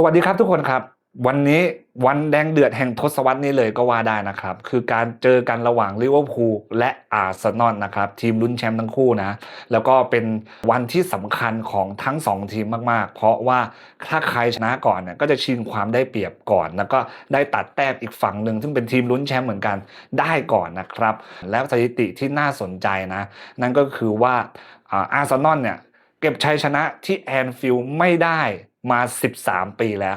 สวัสดีครับทุกคนครับ วันนี้วันแดงเดือดแห่งทศวรรษนี้เลยก็ว่าได้นะครับ คือการเจอกันระหว่างลิเวอร์พูลและอาร์เซนอลนะครับ ทีมลุ้นแชมป์ทั้งคู่นะ แล้วก็เป็นวันที่สำคัญของทั้งสองทีมมากๆ เพราะว่าถ้าใครชนะก่อนเนี่ยก็จะชิงความได้เปรียบก่อน แล้วก็ได้ตัดแต้มอีกฝั่งหนึ่งซึ่งเป็นทีมลุ้นแชมป์เหมือนกันได้ก่อนนะครับ แล้วสถิติที่น่าสนใจนะ นั่นก็คือว่าอาร์เซนอลเนี่ยเก็บชัยชนะที่แอนฟิลด์ไม่ได้ มา 13 ปีแล้ว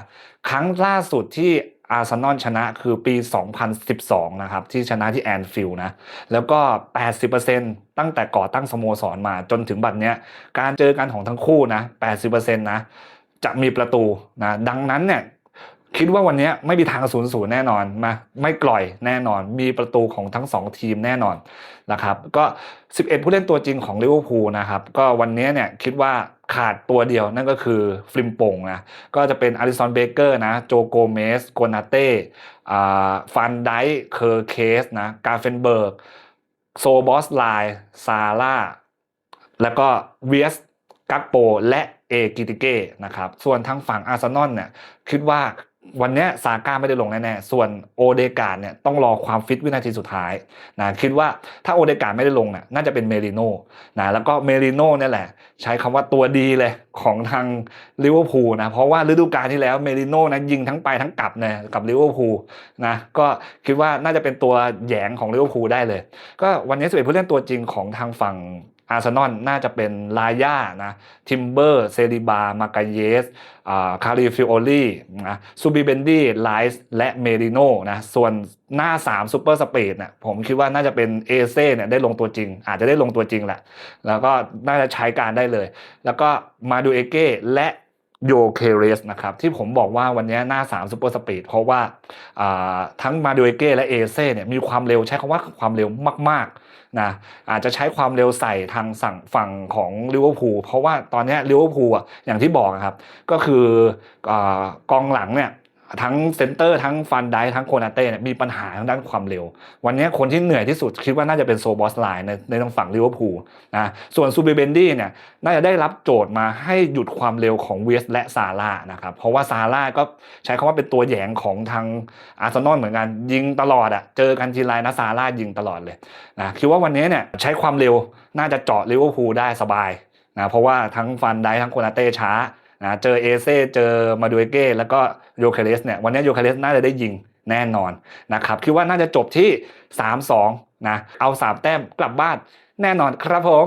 ครั้งล่าสุดที่อาร์เซนอลชนะคือปี 2012 นะครับ ที่ชนะที่แอนฟิลด์นะ แล้วก็ 80%ตั้งแต่ก่อตั้งสโมสรมาจนถึงบัดเนี้ย การเจอกันของทั้งคู่นะ 80%นะ จะมีประตูนะ ดังนั้นเนี่ยคิดว่าวันนี้ไม่มีทางศูนย์ศูนย์แน่นอนมาไม่กล่อยแน่นอน มีประตูของทั้ง 2 ทีมแน่นอนนะครับ ก็ 11 ผู้เล่นตัวจริงของลิเวอร์พูลนะครับ ก็วันนี้เนี่ยคิดว่า ขาดตัวเดียวนั่นก็คือฟริมปงนะก็จะเป็นอาริสันเบเกอร์นะโจโกเมสโกนาเต้ฟันไดเคอร์เคสนะกาเฟนเบิร์กโซบอสไลซาร่าแล้วก็เวียสกักโปและเอกิติเก้นะครับส่วนทางฝั่งอาร์เซนอลเนี่ยคิดว่า วันนี้ซาก้าไม่ได้ลงแน่ๆ ส่วนโอเดกาเนี่ยต้องรอความฟิตวินาทีสุดท้ายนะคิดว่าถ้าโอเดกาไม่ได้ลงน่ะน่าจะเป็นเมริโน่นะแล้วก็เมริโน่เนี่ยแหละ ใช้คำว่าตัวดีเลยของทางลิเวอร์พูลนะเพราะว่าฤดูกาลที่แล้วเมริโน่นะยิงทั้งไปทั้งกลับเนี่ยกับลิเวอร์พูลนะก็คิดว่าน่าจะเป็นตัวแยงของลิเวอร์พูลได้เลย ก็วันนี้11ผู้เล่นตัวจริงของทางฝั่ง อาร์เซนอลน่าจะเป็นลาย่านะทิมเบอร์เซริบามากาเยสคาริฟิโอลีนะซูบิเบนดี้ไลส์และเมริโนนะส่วนหน้า 3ซูเปอร์สปีดเนี่ยผมคิดว่าน่าจะเป็นเอเซ่เนี่ยได้ลงตัวจริง อาจจะได้ลงตัวจริงแหละ แล้วก็น่าจะใช้การได้เลย แล้วก็มาดูเอเก้และ โยเคเรสนะครับที่ผมบอกว่าวันนี้หน้า 3ซูเปอร์สปีดเพราะว่าทั้งมาดูเอเก้และเอเซ่เนี่ยมีความเร็วใช้คำว่าความเร็วมากๆนะอาจจะใช้ความเร็วใส่ทางสั่งฝั่งของลิเวอร์พูลเพราะว่าตอนนี้ลิเวอร์พูลอะอย่างที่บอกครับ ก็คือกองหลังเนี่ย ทั้งเซนเตอร์ทั้งฟันไดทั้งโคนาเต้เนี่ยมีปัญหาทางด้านความเร็ว วันนี้คนที่เหนื่อยที่สุดคิดว่าน่าจะเป็นโซบอสไลน์ในในทางฝั่งลิเวอร์พูลนะส่วนซูเบเบนดี้เนี่ยน่าจะได้รับโจทย์มาให้หยุดความเร็วของเวสและซาร่านะครับเพราะว่าซาร่าก็ใช้คำว่าเป็นตัวแยงของทางอาร์เซนอลเหมือนกันยิงตลอดอะ่ะเจอกันทีไรนะซาร่ายิงตลอดเลยนะคิดว่าวันนี้เนี่ยใช้ความเร็วน่าจะเจาะลิเวอร์พูลได้สบายนะเพราะว่าทั้งฟันไดทั้งโคนาเต้ช้า นะเจอเอเซ่เจอมาดูเอเก้แล้วก็โยเคเลสเนี่ยวันนี้โยเคเลสน่าจะได้ยิงแน่นอนนะครับคิดว่าน่าจะจบที่ 3-2นะเอา 3 แต้มกลับบ้านแน่นอนครับผม